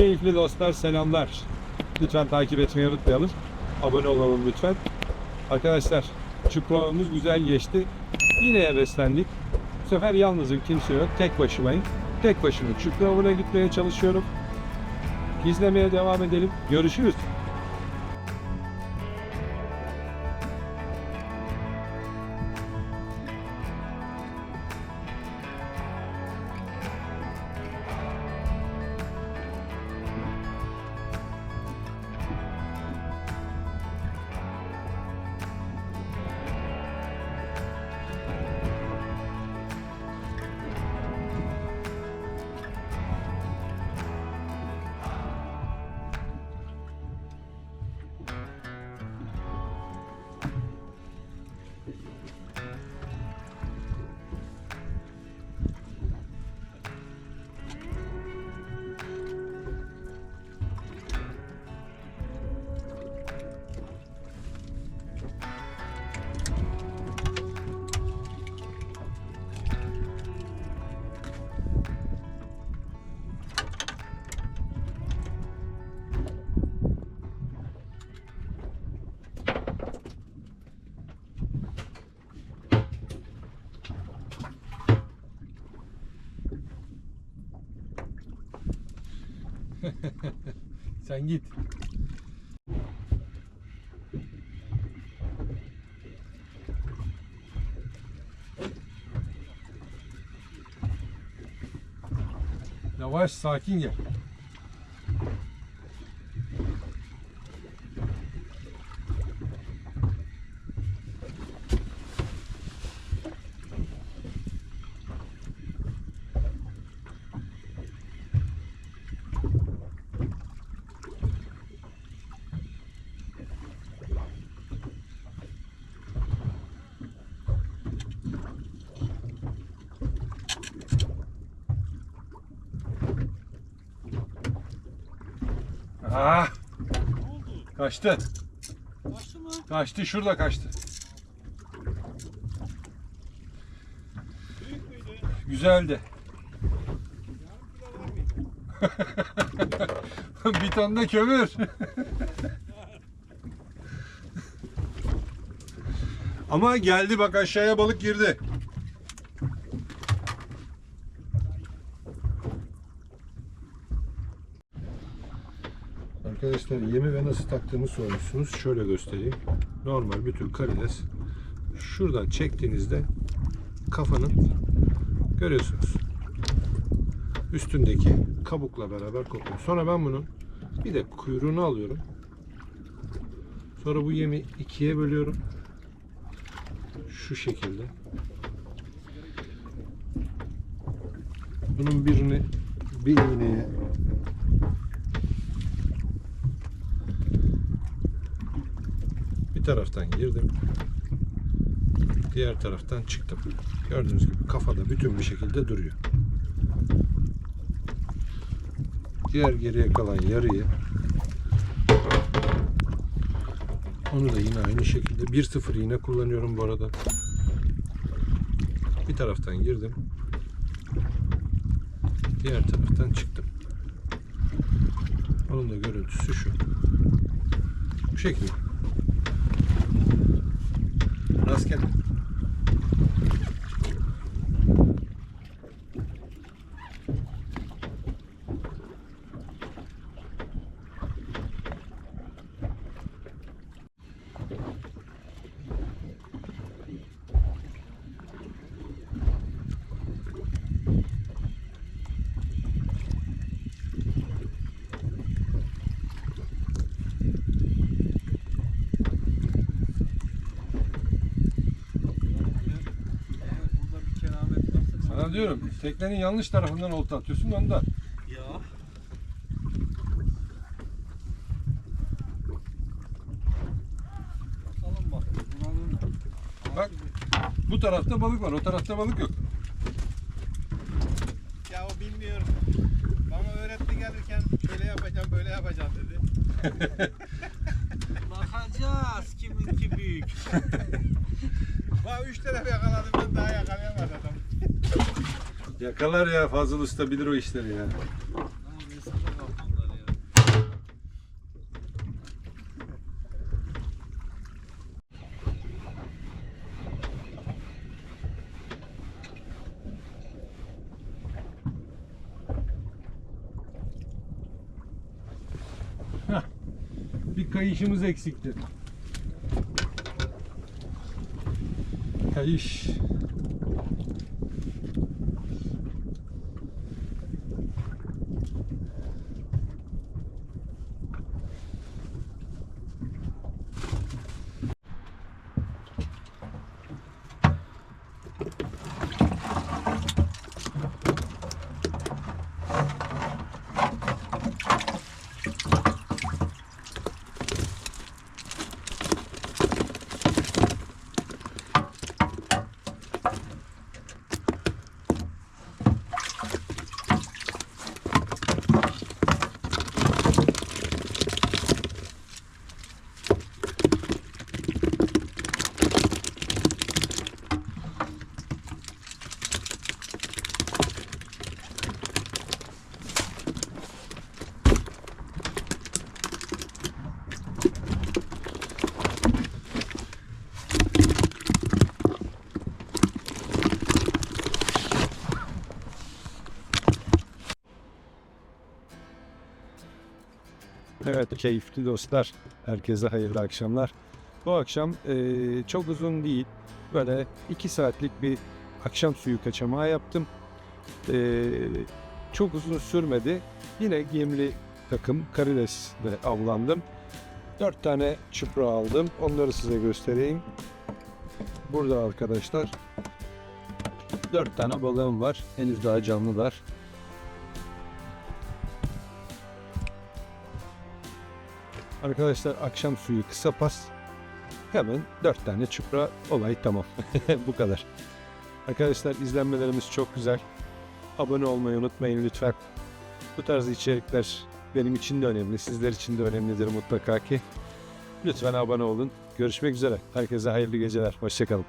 Keyifli dostlar selamlar. Lütfen takip etmeyi unutmayalım. Abone olalım lütfen. Arkadaşlar programımız güzel geçti. Yine heveslendik. Bu sefer yalnızım kimse yok. Tek başımayım. Tek başıma Avı'na gitmeye çalışıyorum. İzlemeye devam edelim. Görüşürüz. Sen git. Yavaş sakin gel. Ah! Kaçtı. Kaçtı mı? Kaçtı şurada kaçtı. Büyük müydü? Güzeldi. Bir ton da kömür. Ama geldi bak aşağıya balık girdi. Arkadaşlar yemi ve nasıl taktığımı sormuşsunuz. Şöyle göstereyim. Normal bütün karides. Şuradan çektiğinizde kafanın görüyorsunuz. Üstündeki kabukla beraber kopuyor. Sonra ben bunun bir de kuyruğunu alıyorum. Sonra bu yemi ikiye bölüyorum. Şu şekilde. Bunun birini bir iğneye bir taraftan girdim. Diğer taraftan çıktım. Gördüğünüz gibi kafada bütün bir şekilde duruyor. Diğer geriye kalan yarıyı onu da yine aynı şekilde 1-0 iğne kullanıyorum bu arada. Bir taraftan girdim. Diğer taraftan çıktım. Onun da görüntüsü şu. Bu şekilde. izquierda. Sana diyorum teknenin yanlış tarafından olta atıyorsun ondan. Ya. Bakalım bak. Buranın Bak. Bu tarafta balık var, o tarafta balık yok. Ya o bilmiyorum. Bana öğretti gelirken şöyle yapacağım böyle yapacağım dedi. Bakacağız kiminki büyük. Bak üç taraf yakaladım ben daha yakalayamadım adam. Yakalar ya Fazıl Usta bilir o işleri ya. Heh, bir kayışımız eksikti. Kayış. Evet keyifli dostlar. Herkese hayırlı akşamlar. Bu akşam eee, çok uzun değil. Böyle 2 saatlik bir akşam suyu kaçamağı yaptım. Eee, çok uzun sürmedi. Yine gemli takım karidesle avlandım. 4 tane çupra aldım. Onları size göstereyim. Burada arkadaşlar 4 tane balığım var. Henüz daha canlılar. Arkadaşlar akşam suyu kısa pas. Hemen 4 tane çupra olay tamam. Bu kadar. Arkadaşlar izlenmelerimiz çok güzel. Abone olmayı unutmayın lütfen. Bu tarz içerikler benim için de önemli. Sizler için de önemlidir mutlaka ki. Lütfen abone olun. Görüşmek üzere. Herkese hayırlı geceler. Hoşçakalın.